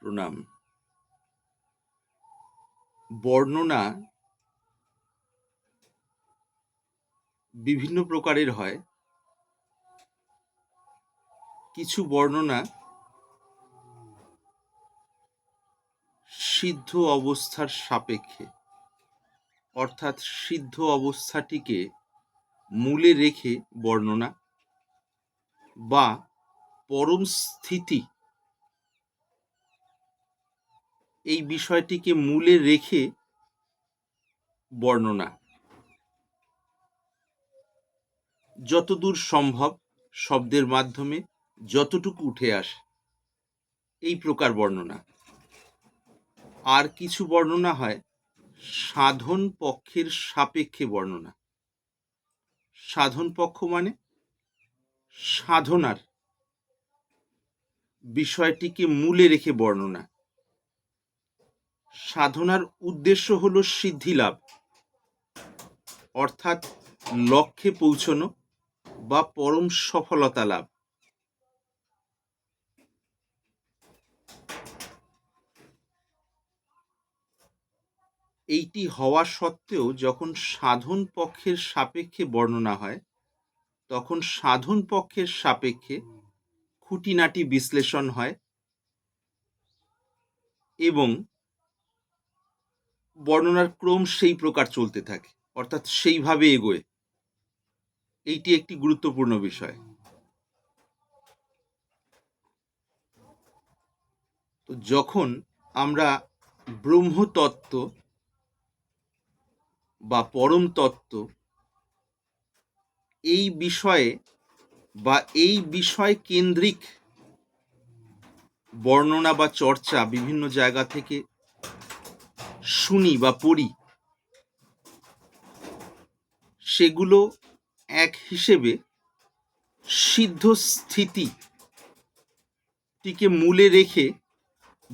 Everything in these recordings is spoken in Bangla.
প্রণাম। বর্ণনা বিভিন্ন প্রকারের হয়। কিছু বর্ণনা সিদ্ধ অবস্থার সাপেক্ষে, অর্থাৎ সিদ্ধ অবস্থাটিকে মূলে রেখে বর্ণনা বা পরম স্থিতি এই বিষয়টিকে মূলে রেখে বর্ণনা। যতদূর সম্ভব শব্দের মাধ্যমে যতটুকু উঠে আসে, এই প্রকার বর্ণনা। আর কিছু বর্ণনা হয় সাধন পক্ষের সাপেক্ষে বর্ণনা। সাধন পক্ষ মানে সাধনার বিষয়টিকে মূলে রেখে বর্ণনা। সাধনার উদ্দেশ্য হল সিদ্ধি লাভ। অর্থাৎ লক্ষ্যে পৌঁছনো বা পরম সফলতা লাভ। এইটি হওয়া সত্ত্বেও যখন সাধন পক্ষের সাপেক্ষে বর্ণনা হয়, তখন সাধন পক্ষের সাপেক্ষে খুঁটিনাটি বিশ্লেষণ হয় এবং বর্ণনার ক্রম সেই প্রকার চলতে থাকে, অর্থাৎ সেইভাবে এগোয়। এইটি একটি গুরুত্বপূর্ণ বিষয়। তো যখন আমরা ব্রহ্মতত্ত্ব বা পরম তত্ত্ব এই বিষয়ে বা এই বিষয় কেন্দ্রিক বর্ণনা বা চর্চা বিভিন্ন জায়গা থেকে শুনি বা পড়ি, সেগুলো এক হিসেবে সিদ্ধ স্থিতিটিকে মূলে রেখে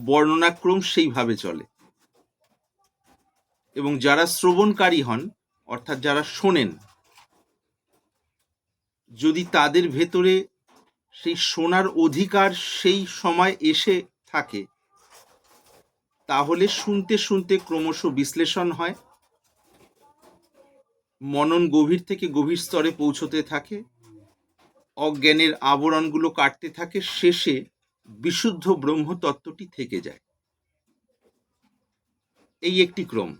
বর্ণনাক্রম সেইভাবে চলে। এবং যারা শ্রবণকারী হন, অর্থাৎ যারা শোনেন, যদি তাদের ভেতরে সেই শোনার অধিকার সেই সময় এসে থাকে তাহলে শুনতে শুনতে ক্রমশ বিশ্লেষণ হয়। মনন গভীর থেকে গভীর স্তরে পৌঁছতে থাকে। অজ্ঞানের আবরণগুলো কাটতে থাকে। শেষে বিশুদ্ধ ব্রহ্মতত্ত্বটি থেকে যায়। এই একটি ক্রম।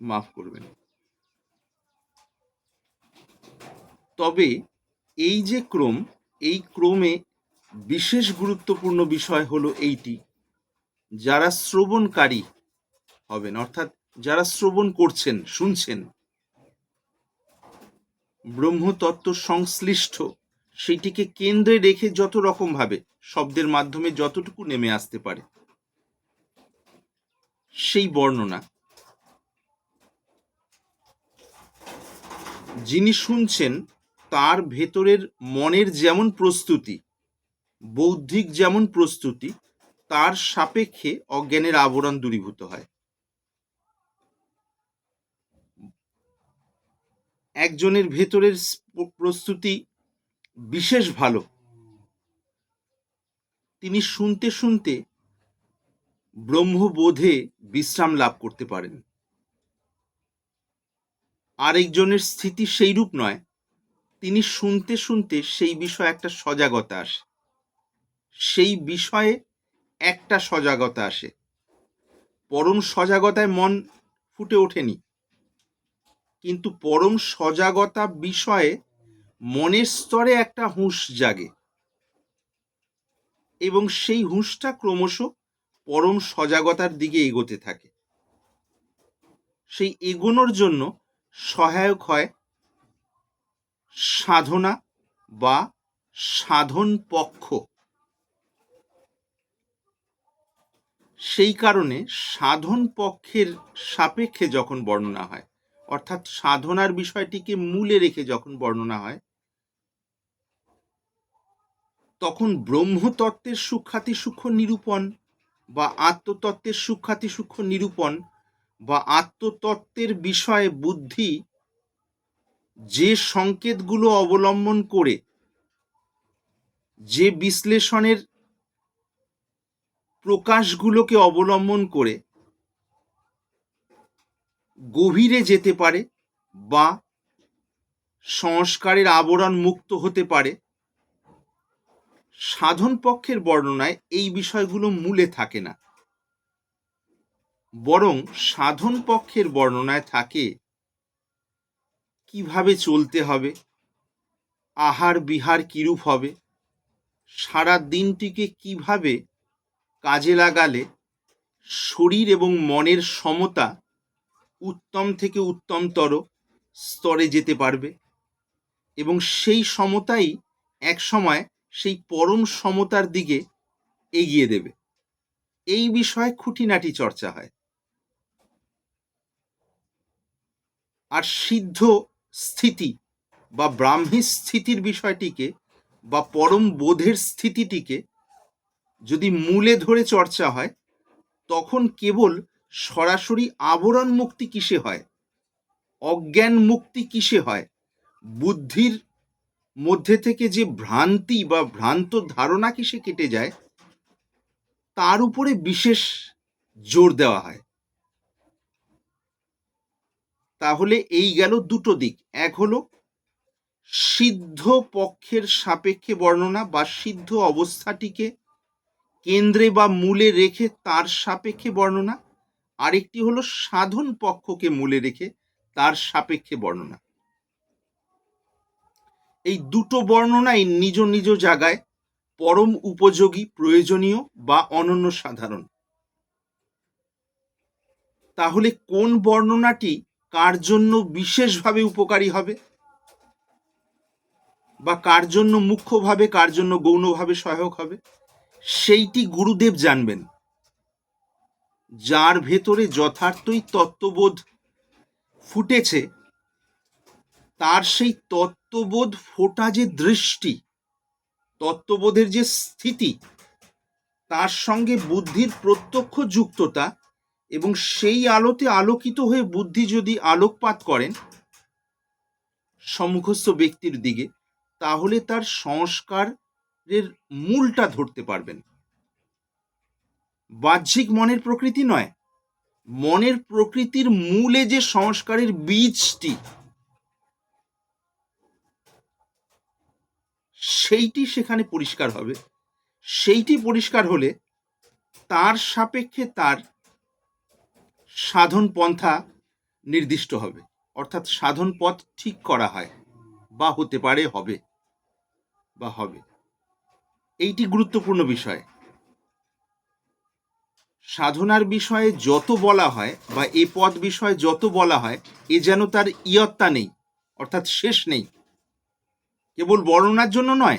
মাফ করবেন। তবে এই যে ক্রম এই ক্রমে বিশেষ গুরুত্বপূর্ণ বিষয় হলো এইটি, যারা শ্রবণকারী হবেন, অর্থাৎ যারা শ্রবণ করছেন, শুনছেন, ব্রহ্মতত্ত্ব সংশ্লিষ্ট সেটিকে কেন্দ্রে রেখে যত রকম ভাবে, শব্দের মাধ্যমে যতটুকু নেমে আসতে পারে। সেই বর্ণনা, যিনি শুনছেন তার ভেতরের মনের যেমন প্রস্তুতি, বৌদ্ধিক যেমন প্রস্তুতি, তার সাপেক্ষে অজ্ঞানের আবরণ দূরীভূত হয়। একজনের ভেতরের প্রস্তুতি বিশেষ ভালো। তিনি শুনতে শুনতে ব্রহ্মবোধে বিশ্রাম লাভ করতে পারেন। আরেকজনের স্থিতি সেইরূপ নয়। তিনি শুনতে শুনতে সেই বিষয়ে একটা সজাগতা আসে। সেই বিষয়ে একটা সজাগতা আসে। পরম সজাগতায় মন ফুটে ওঠেনি। কিন্তু পরম সজাগতা বিষয়ে মনের স্তরে একটা হুঁশ জাগে। এবং সেই হুঁশটা ক্রমশ পরম সজাগতার দিকে এগোতে থাকে। সেই এগোনোর জন্য সহায়ক হয় সাধনা বা সাধন পক্ষ। সেই কারণে সাধন পক্ষের সাপেক্ষে যখন বর্ণনা হয়, অর্থাৎ সাধনার বিষয়টিকে মূলে রেখে যখন বর্ণনা হয়, তখন ব্রহ্মতত্ত্বের সূক্ষাতি সূক্ষ্ম নিরূপণ বা আত্মতত্ত্বের সূক্ষাতি সূক্ষ্ম নিরূপণ বা আত্মতত্ত্বের বিষয়ে বুদ্ধি যে সংকেতগুলো অবলম্বন করে যে বিশ্লেষণের প্রকাশগুলোকে অবলম্বন করে গভীরে যেতে পারে বা সংস্কারের আবরণ মুক্ত হতে পারে, সাধন পক্ষের বর্ণনায় এই বিষয়গুলো মূলে থাকে না। বরং সাধন পক্ষের বর্ণনায় থাকে কীভাবে চলতে হবে? আহার বিহার কিরূপ হবে? সারা দিনটিকে কীভাবে কাজে লাগালে শরীর এবং মনের সমতা উত্তম থেকে উত্তমতর স্তরে যেতে পারবে? এবং সেই সমতাই এক সময় সেই পরম সমতার দিকে এগিয়ে দেবে। এই বিষয়ে খুঁটিনাটি চর্চা হয়। আর সিদ্ধ স্থিতি বা ব্রাহ্মী স্থিতির বিষয়টিকে বা পরম বোধের স্থিতিটিকে যদি মূলে ধরে চর্চা হয়, তখন কেবল সরাসরি আবরণ মুক্তি কিসে হয়? অজ্ঞান মুক্তি কিসে হয়? বুদ্ধির মধ্যে থেকে যে ভ্রান্তি বা ভ্রান্ত ধারণা কিসে কেটে যায়, তার উপরে বিশেষ জোর দেওয়া হয়। তাহলে এই গেল দুটো দিক। এক হলো, সিদ্ধ পক্ষের সাপেক্ষে বর্ণনা বা সিদ্ধ অবস্থাটিকে কেন্দ্রে বা মূলে রেখে তার সাপেক্ষে বর্ণনা। আরেকটি হলো, সাধন পক্ষকে মূলে রেখে তার সাপেক্ষে বর্ণনা। এই দুটো বর্ণনাই নিজ নিজ জায়গায় পরম উপযোগী, প্রয়োজনীয় বা অনন্য সাধারণ। তাহলে কোন বর্ণনাটি কার জন্য বিশেষভাবে উপকারী হবে? বা কার জন্য মুখ্যভাবে, কার জন্য গৌণভাবে সহায়ক হবে? সেইটি গুরুদেব জানবেন। যার ভেতরে যথার্থই তত্ত্ববোধ ফুটেছে, তার সেই তত্ত্ববোধ ফোটা যে দৃষ্টি, তত্ত্ববোধের যে স্থিতি, তার সঙ্গে বুদ্ধির প্রত্যক্ষ যুক্ততা এবং সেই আলোতে আলোকিত হয়ে বুদ্ধি যদি আলোকপাত করেন সম্মুখস্থ ব্যক্তির দিকে, তাহলে তার সংস্কারের মূলটা ধরতে পারবেন। বাহ্যিক মনের প্রকৃতি নয়, মনের প্রকৃতির মূলে যে সংস্কারের বীজটি, সেইটি সেখানে পরিষ্কার হবে। সেইটি পরিষ্কার হলে তার সাপেক্ষে তার সাধন পন্থা নির্দিষ্ট হবে। অর্থাৎ সাধন পথ ঠিক করা হয় বা হতে পারে হবে বা হবে। এইটি গুরুত্বপূর্ণ বিষয়। সাধনার বিষয়ে যত বলা হয় বা এ পদ বিষয়ে যত বলা হয়, এ যেন তার ইয়ত্তা নেই, অর্থাৎ শেষ নেই। কেবল বর্ণনার জন্য নয়।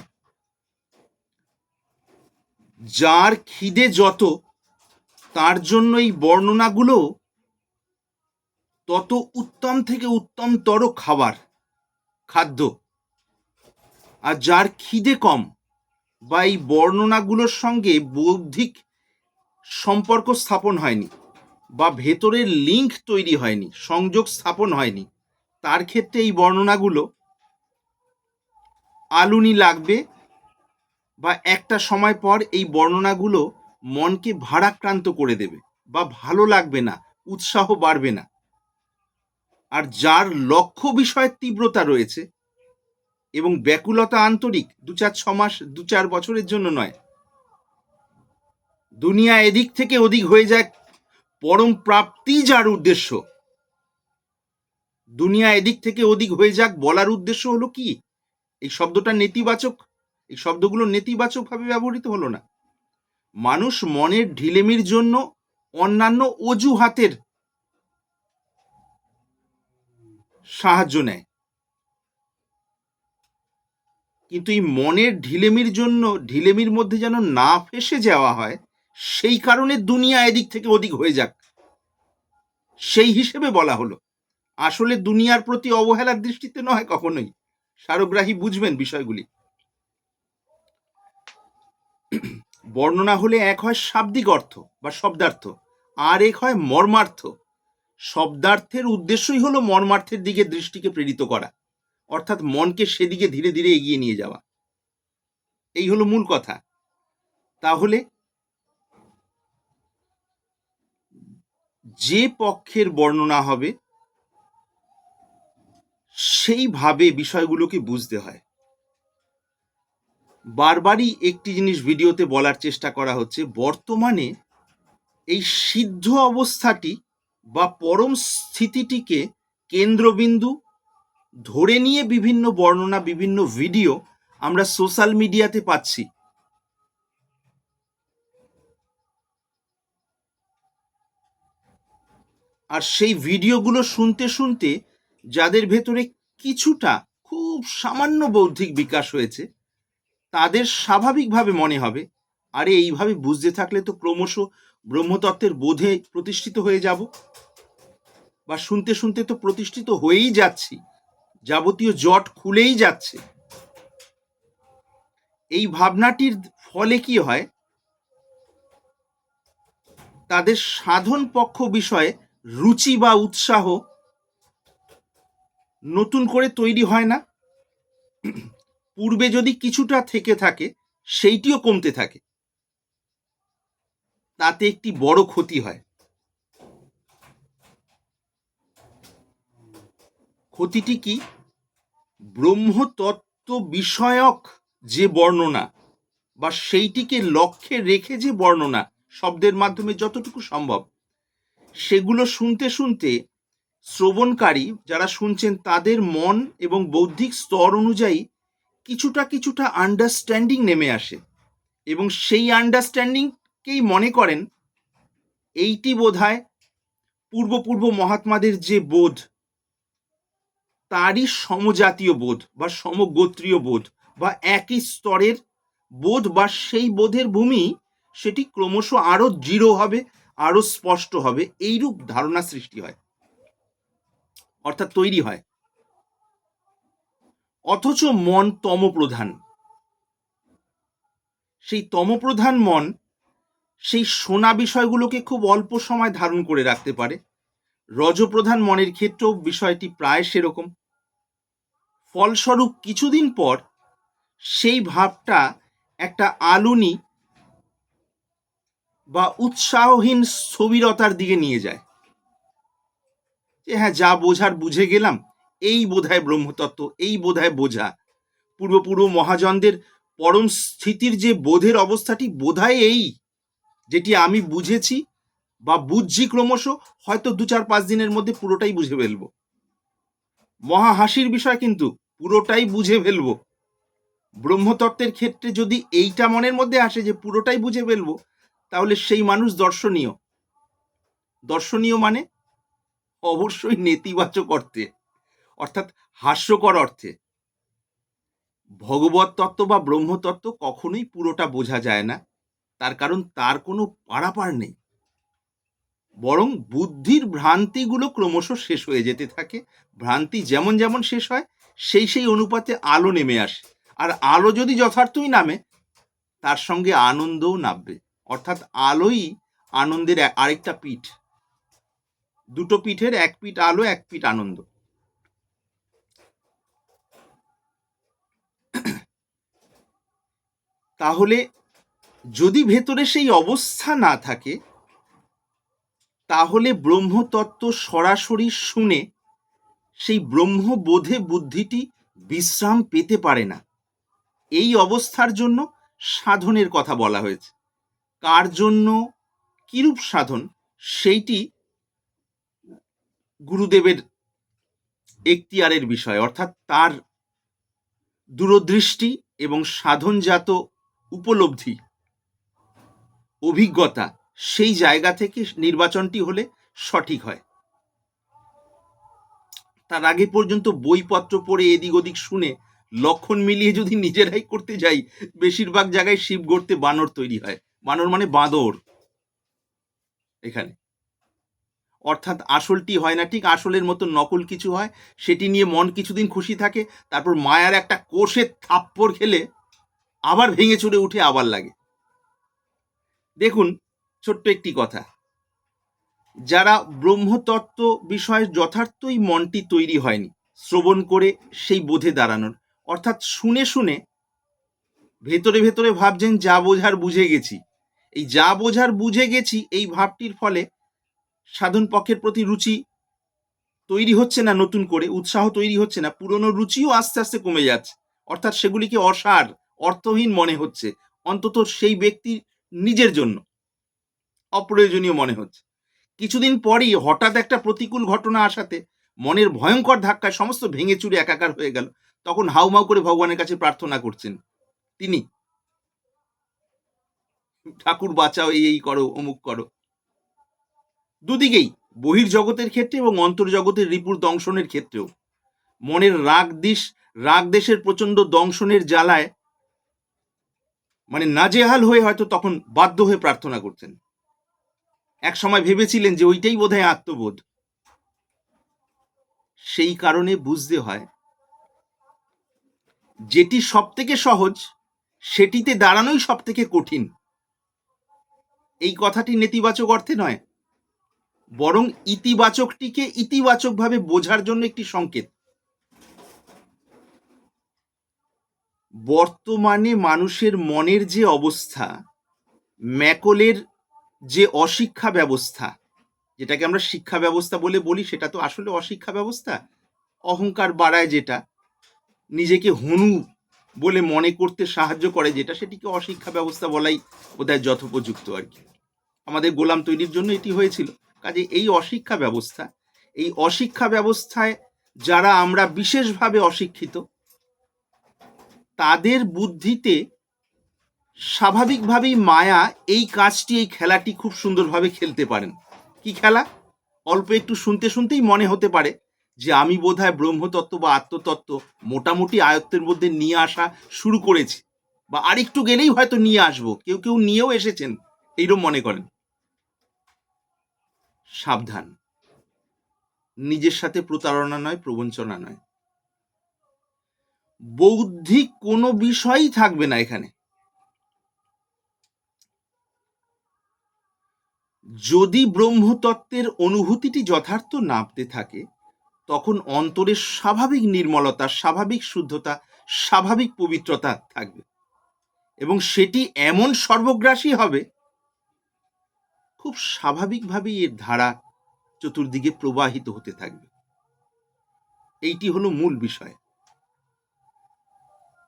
যার খিদে যত, তার জন্য এই বর্ণনাগুলো তত উত্তম থেকে উত্তমতর খাবার, খাদ্য। আর যার খিদে কম বা এই বর্ণনাগুলোর সঙ্গে বৌদ্ধিক সম্পর্ক স্থাপন হয়নি বা ভেতরের লিঙ্ক তৈরি হয়নি, সংযোগ স্থাপন হয়নি, তার ক্ষেত্রে এই বর্ণনাগুলো আলুনি লাগবে বা একটা সময় পর এই বর্ণনাগুলো মনকে ভারাক্রান্ত করে দেবে বা ভালো লাগবে না, উৎসাহ বাড়বে না। আর যার লক্ষ্য বিষয়ের তীব্রতা রয়েছে এবং ব্যাকুলতা আন্তরিক দু চার ছ মাস, দু চার বছরের জন্য নয়। দুনিয়া এদিক থেকে ওদিক হয়ে যায় পরম প্রাপ্তি যার উদ্দেশ্য। দুনিয়া এদিক থেকে ওদিক হয়ে যাক বলার উদ্দেশ্য হলো কি? এই শব্দটা নেতিবাচক, এই শব্দগুলো নেতিবাচকভাবে ব্যবহৃত হলো না। মানুষ মনের ঢিলেমির জন্য অন্যান্য অজুহাতের সাহায্য নেয়। কিন্তু এই মনের ঢিলেমির জন্য, ঢিলেমির মধ্যে যেন না ফেসে যাওয়া হয়, সেই কারণে দুনিয়া এদিক থেকে ওদিক হয়ে যাক। সেই হিসেবে বলা হলো, আসলে দুনিয়ার প্রতি অবহেলার দৃষ্টিতে নয় কখনোই। সারগ্রাহী বুঝবেন বিষয়গুলি। বর্ণনা হলে এক হয় শাব্দিক অর্থ বা শব্দার্থ, আর এক হয় মর্মার্থ। শব্দার্থের উদ্দেশ্যই হলো মর্মার্থের দিকে দৃষ্টিকে প্রেরিত করা, অর্থাৎ মনকে সেদিকে ধীরে ধীরে এগিয়ে নিয়ে যাওয়া। এই হলো মূল কথা। তাহলে যে পক্ষের বর্ণনা হবে, সেইভাবে বিষয়গুলোকে বুঝতে হয়। বারবারই একটি জিনিস ভিডিওতে বলার চেষ্টা করা হচ্ছে, বর্তমানে এই সিদ্ধ অবস্থাটি বা পরম স্থিতিটিকে কেন্দ্রবিন্দু ধরে নিয়ে বিভিন্ন বর্ণনা, বিভিন্ন ভিডিও আমরা সোশ্যাল মিডিয়াতে পাচ্ছি। আর সেই ভিডিওগুলো শুনতে শুনতে যাদের ভেতরে কিছুটা খুব সামান্য বৌদ্ধিক বিকাশ হয়েছে, তাদের স্বাভাবিকভাবে মনে হবে, আরে এইভাবে বুঝতে থাকলে তো ক্রমশ ব্রহ্মতত্ত্বের বোধে প্রতিষ্ঠিত হয়ে যাব। বা শুনতে শুনতে তো প্রতিষ্ঠিত হয়েই যাচ্ছি। যাবতীয় জট খুলেই যাচ্ছে। এই ভাবনাটির ফলে কি হয়? তাদের সাধন পক্ষ বিষয়ে রুচি বা উৎসাহ নতুন করে তৈরি হয় না। পূর্বে যদি কিছুটা থেকে থাকে, সেইটিও কমতে থাকে। তাতে একটি বড় ক্ষতি হয়। ক্ষতিটি কি? ব্রহ্মতত্ত্ব বিষয়ক যে বর্ণনা বা সেইটিকে লক্ষ্যে রেখে যে বর্ণনা শব্দের মাধ্যমে যতটুকু সম্ভব, সেগুলো শুনতে শুনতে শ্রবণকারী যারা শুনছেন তাদের মন এবং বৌদ্ধিক স্তর অনুযায়ী কিছুটা কিছুটা আন্ডারস্ট্যান্ডিং নেমে আসে এবং সেই আন্ডারস্ট্যান্ডিংকেই মনে করেন এইটি বোধহয় পূর্বপূর্ব মহাত্মাদের যে বোধ, তারই সমজাতীয় বোধ বা সমগোত্রীয় বোধ বা একই স্তরের বোধ বা সেই বোধের ভূমি সেটি ক্রমশ আরও দৃঢ় হবে, আরও স্পষ্ট হবে, এইরূপ ধারণা সৃষ্টি হয়, অর্থাৎ তৈরি হয়। অথচ মন তমপ্রধান। সেই তমপ্রধান মন সেই শোনা বিষয়গুলোকে খুব অল্প সময় ধারণ করে রাখতে পারে। রজপ্রধান মনের ক্ষেত্রেও বিষয়টি প্রায় সেরকম। ফলস্বরূপ কিছুদিন পর সেই ভাবটা একটা আলুনি বা উৎসাহহীন স্থবিরতার দিকে নিয়ে যায়। যে হ্যাঁ যা বোঝার বুঝে গেলাম, এই বোধহয় ব্রহ্মতত্ত্ব, এই বোধহয় বোঝা। পূর্বপূর্ব মহাজনদের পরম স্থিতির যে বোধের অবস্থাটি বোধহয় এই। যেটি আমি বুঝেছি বা বুঝছি ক্রমশ, হয়তো দু চার পাঁচ দিনের মধ্যে পুরোটাই বুঝে ফেলব। মহা হাসির বিষয় কিন্তু পুরোটাই বুঝে ফেলব। ব্রহ্মতত্ত্বের ক্ষেত্রে যদি এইটা মনের মধ্যে আসে যে পুরোটাই বুঝে ফেলব, তাহলে সেই মানুষ দর্শনীয়। দর্শনীয় মানে অবশ্যই নেতিবাচক অর্থে, অর্থাৎ হাস্যকর অর্থে। ভগবত তত্ত্ব বা ব্রহ্মতত্ত্ব কখনোই পুরোটা বোঝা যায় না। তার কারণ তার কোনো পারাপার নেই। বরং বুদ্ধির ভ্রান্তিগুলো ক্রমশ শেষ হয়ে যেতে থাকে। ভ্রান্তি যেমন যেমন শেষ হয়, সেই সেই অনুপাতে আলো নেমে আসে। আর আলো যদি যথার্থই নামে, তার সঙ্গে আনন্দও নামবে। অর্থাৎ আলোই আনন্দের আরেকটা পিঠ। দুটো পিঠের এক পিঠ আলো, এক পিঠ আনন্দ। তাহলে যদি ভেতরে সেই অবস্থা না থাকে, তাহলে ব্রহ্মতত্ত্ব সরাসরি শুনে সেই ব্রহ্মবোধে বুদ্ধিটি বিশ্রাম পেতে পারে না। এই অবস্থার জন্য সাধনের কথা বলা হয়েছে। কার জন্য, কিরূপ সাধন, সেইটি গুরুদেবের এখতিয়ারের বিষয়, অর্থাৎ তার দূরদৃষ্টি এবং সাধনজাত উপলব্ধি। অভিজ্ঞতা, সেই জায়গা থেকে নির্বাচনটি হলে সঠিক হয়। তার আগে পর্যন্ত বইপত্র পড়ে এদিক ওদিক শুনে লক্ষণ মিলিয়ে যদি নিজেরাই করতে যাই, বেশিরভাগ জায়গায় শিব গড়তে বানর তৈরি হয়। বানর মানে বাঁদর এখানে। অর্থাৎ আসলটি হয় না, ঠিক আসলের মতো নকল কিছু হয়, সেটি নিয়ে মন কিছুদিন খুশি থাকে, তারপর মায়ার একটা কোষের থাপ্পড় খেলে আবার ভেঙে চুরে উঠে আবার লাগে। দেখুন, ছোট্ট একটি কথা। যারা ব্রহ্মতত্ত্ব বিষয়ে যথার্থই মনটি তৈরি হয়নি, শ্রবণ করে সেই বোধে দাঁড়ানোর, অর্থাৎ শুনে শুনে ভেতরে ভেতরে ভাবছেন, যা বোঝার বুঝে গেছি। এই যা বোঝার বুঝে গেছি, এই ভাবটির ফলে সাধন পক্ষের প্রতি রুচি তৈরি হচ্ছে না নতুন করে, উৎসাহ তৈরি হচ্ছে না, পুরনো রুচিও আস্তে আস্তে কমে যাচ্ছে। অর্থাৎ সেগুলিকে অসার, অর্থহীন মনে হচ্ছে। অন্তত সেই ব্যক্তি নিজের জন্য। অপ্রয়োজনীয় মনে হচ্ছে। কিছুদিন পরেই হঠাৎ একটা প্রতিকূল ঘটনা আসাতে মনের ভয়ঙ্কর ধাক্কায় সমস্ত ভেঙে চুরে একাকার হয়ে গেল। তখন হাউমাউ করে ভগবানের কাছে প্রার্থনা করছেন, তিনি, ঠাকুর বাঁচাও, এই এই করো, অমুক করো। দুদিকেই বহির জগতের ক্ষেত্রে এবং অন্তর্জগতের রিপুর দংশনের ক্ষেত্রেও মনের রাগ দিশ রাগ দেশের প্রচণ্ড দংশনের জ্বালায় মানে নাজেহাল হয়ে হয়তো তখন বাধ্য হয়ে প্রার্থনা করতেন। এক সময় ভেবেছিলেন যে ওইটাই বোধহয় আত্মবোধ। সেই কারণে বুঝতে হয়, যেটি সব থেকে সহজ, সেটিতে দাঁড়ানোই সব থেকে কঠিন। এই কথাটি নেতিবাচক অর্থে নয়, বরং ইতিবাচকটিকে ইতিবাচকভাবে বোঝার জন্য একটি সংকেত। বর্তমানে মানুষের মনের যে অবস্থা, ম্যাকলের যে অশিক্ষা ব্যবস্থা, যেটাকে আমরা শিক্ষা ব্যবস্থা বলে বলি, সেটা তো আসলে অশিক্ষা ব্যবস্থা। অহংকার বাড়ায় যেটা, নিজেকে হনু বলে মনে করতে সাহায্য করে যেটা, সেটিকে অশিক্ষা ব্যবস্থা বলাই বোধহয় যথোপযুক্ত আর কি। আমাদের গোলাম তৈরির জন্য এটি হয়েছিল। কাজে এই অশিক্ষা ব্যবস্থা, এই অশিক্ষা ব্যবস্থায় যারা আমরা বিশেষভাবে অশিক্ষিত তাদের বুদ্ধিতে স্বাভাবিকভাবেই মায়া এই কাজটি, এই খেলাটি খুব সুন্দরভাবে খেলতে পারেন। কি খেলা? অল্প একটু শুনতে শুনতেই মনে হতে পারে যে আমি বোধহয় ব্রহ্মতত্ত্ব বা আত্মতত্ত্ব মোটামুটি আয়ত্তের মধ্যে নিয়ে আসা শুরু করেছি বা আরেকটু গেলেই হয়তো নিয়ে আসব। কেউ কেউ নিয়েও এসেছেন এইরকম মনে করেন। সাবধান। নিজের সাথে প্রতারণা নয়, প্রবঞ্চনা নয়। বৌদ্ধিক কোনো বিষয়ই থাকবে না এখানে। যদি ব্রহ্মতত্ত্বের অনুভূতিটি যথার্থ নামতে থাকে, তখন অন্তরের স্বাভাবিক নির্মলতা, স্বাভাবিক শুদ্ধতা, স্বাভাবিক পবিত্রতা থাকবে। এবং সেটি এমন সর্বগ্রাসী হবে, খুব স্বাভাবিকভাবেই এর ধারা চতুর্দিকে প্রবাহিত হতে থাকবে। এইটি হলো মূল বিষয়।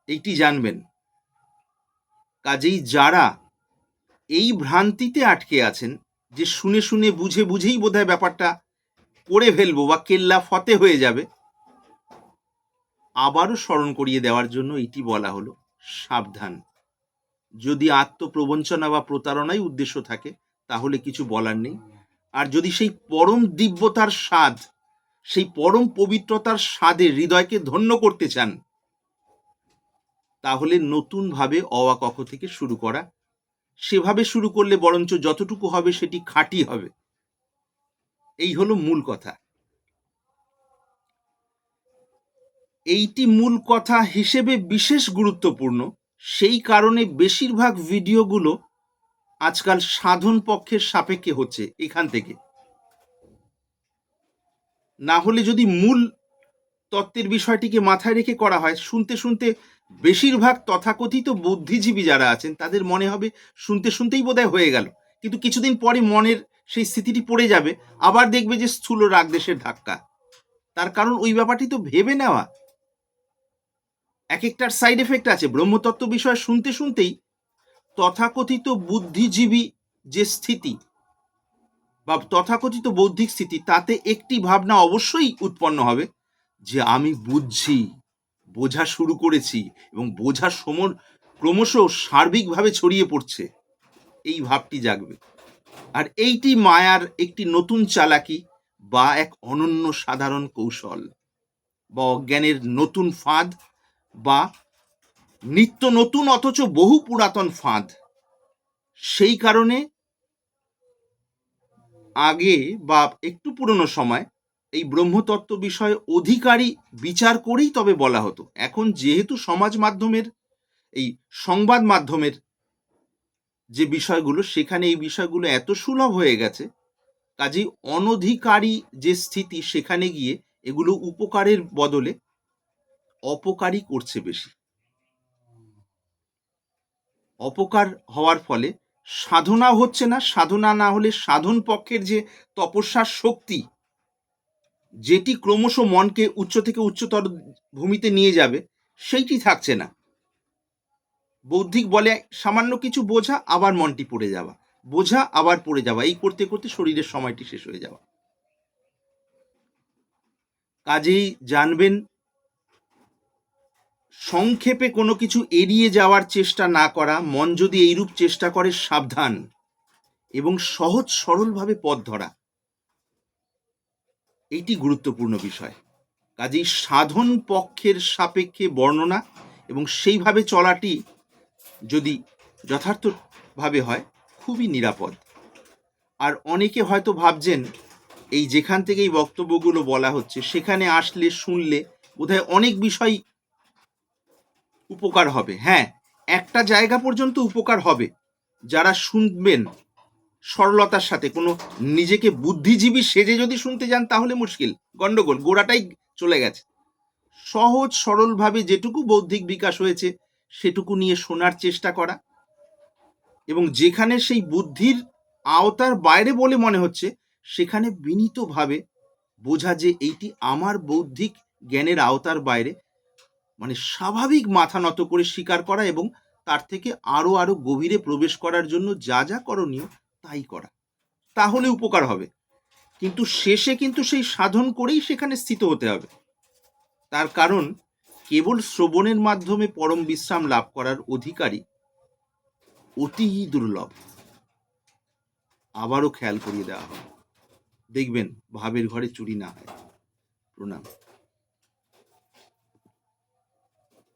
এইটি জানবেন। কাজেই যারা এই ভ্রান্তিতে আটকে আছেন, যে শুনে শুনে বুঝে বুঝেই বোধহয় ব্যাপারটা করে ফেলব বা কেল্লা ফতে হয়ে যাবে, আবারও স্মরণ করিয়ে দেওয়ার জন্য এটি বলা হলো সাবধান। যদি আত্মপ্রবঞ্চনা বা প্রতারণাই উদ্দেশ্য থাকে, তাহলে কিছু বলার নেই। আর যদি সেই পরম দিব্যতার স্বাদ, সেই পরম পবিত্রতার স্বাদে হৃদয়কে ধন্য করতে চান তাহলে নতুনভাবে অওয়া কখ থেকে শুরু করা। সেভাবে শুরু করলে বরঞ্চ যতটুকু হবে সেটি খাঁটি হবে। এই হলো মূল কথা। এইটি মূল কথা হিসেবে বিশেষ গুরুত্বপূর্ণ। সেই কারণে বেশিরভাগ ভিডিওগুলো আজকাল সাধন পক্ষের সাপেক্ষে হচ্ছে এখান থেকে। না হলে যদি মূল তত্ত্বের বিষয়টিকে মাথায় রেখে করা হয়, শুনতে শুনতে বেশিরভাগ তথাকথিত বুদ্ধিজীবী যারা আছেন, তাদের মনে হবে শুনতে শুনতেই বোধহয় হয়ে গেল। কিন্তু কিছুদিন পরে মনের সেই স্থিতিটি পড়ে যাবে, আবার দেখবে যে স্থূল রাগদেশের ধাক্কা। তার কারণ ওই ব্যাপারটি তো ভেবে নেওয়া। এক একটার সাইড এফেক্ট আছে। ব্রহ্মতত্ত্ব বিষয় শুনতে শুনতেই তথাকথিত বুদ্ধিজীবী যে স্থিতি বা তথাকথিত বৌদ্ধিক স্থিতি, তাতে একটি ভাবনা অবশ্যই উৎপন্ন হবে যে, আমি বুঝছি। বোঝা শুরু করেছি এবং বোঝা সমর ক্রমশ সার্বিকভাবে ছড়িয়ে পড়ছে। এই ভাবটি জাগবে। আর এইটি মায়ার একটি নতুন চালাকি বা এক অনন্য সাধারণ কৌশল বা অজ্ঞানের নতুন ফাঁদ বা নিত্য নতুন অথচ বহু পুরাতন ফাঁদ। সেই কারণে আগে বা একটু পুরনো সময় এই ব্রহ্মতত্ত্ব বিষয়ে অধিকারী বিচার করেই তবে বলা হতো। এখন যেহেতু সমাজ মাধ্যমের, এই সংবাদ মাধ্যমের যে বিষয়গুলো, সেখানে এই বিষয়গুলো এত সুলভ হয়ে গেছে, কাজেই অনধিকারী যে স্থিতি, সেখানে গিয়ে এগুলো উপকারের বদলে অপকারী করছে বেশি। অপকার হওয়ার ফলে সাধনা হচ্ছে না, সাধনা না হলে সাধন পক্ষের যে তপস্যার শক্তি যেটি ক্রমশ মনকে উচ্চ থেকে উচ্চতর ভূমিতে নিয়ে যাবে, সেইটি থাকছে না। বৌদ্ধিক বলে সামান্য কিছু বোঝা, আবার মনটি পড়ে যাওয়া। বোঝা, আবার পড়ে যাওয়া। এই করতে করতে শরীরের সময়টি শেষ হয়ে যাওয়া। কাজেই জানবেন, সংক্ষেপে কোনো কিছু এড়িয়ে যাওয়ার চেষ্টা না করা, মন যদি এইরূপ চেষ্টা করে, সাবধান এবং সহজ সরলভাবে পথ ধরা। এইটি গুরুত্বপূর্ণ বিষয়। কাজেই সাধন পক্ষের সাপেক্ষে বর্ণনা এবং সেইভাবে চলাটি যদি যথার্থভাবে হয়, খুবই নিরাপদ। আর অনেকে হয়তো ভাবছেন, এই যেখান থেকে এই বক্তব্যগুলো বলা হচ্ছে, সেখানে আসলে, শুনলে বোধহয় অনেক বিষয় উপকার হবে। হ্যাঁ একটা জায়গা পর্যন্ত উপকার হবে। যারা শুনবেন সরলতার সাথে, কোনো নিজেকে বুদ্ধিজীবী সেজে যদি শুনতে যান তাহলে মুশকিল। গন্ডগোল, গোড়াটাই চলে গেছে। সহজ, সরলভাবে যেটুকু বৌদ্ধিক বিকাশ হয়েছে, সেটুকু নিয়ে শোনার চেষ্টা করা। এবং যেখানে সেই বুদ্ধির আওতার বাইরে বলে মনে হচ্ছে, সেখানে বিনীতভাবে বোঝা যে এইটি আমার বৌদ্ধিক জ্ঞানের আওতার বাইরে মানে স্বাভাবিক মাথা নত করে স্বীকার করা এবং তার থেকে আরও আরও গভীরে প্রবেশ করার জন্য যা যা করণীয় তাই করা। তাহলে উপকার হবে। কিন্তু শেষে কিন্তু সেই সাধন করেই সেখানে স্থিত হতে হবে। তার কারণ, কেবল শ্রবণের মাধ্যমে পরম বিশ্রাম লাভ করার অধিকারী অতি দুর্লভ। আবারও খেয়াল করিয়ে দেওয়া হয় দেখবেন, ভাবের ঘরে চুরি না হয়। প্রণাম।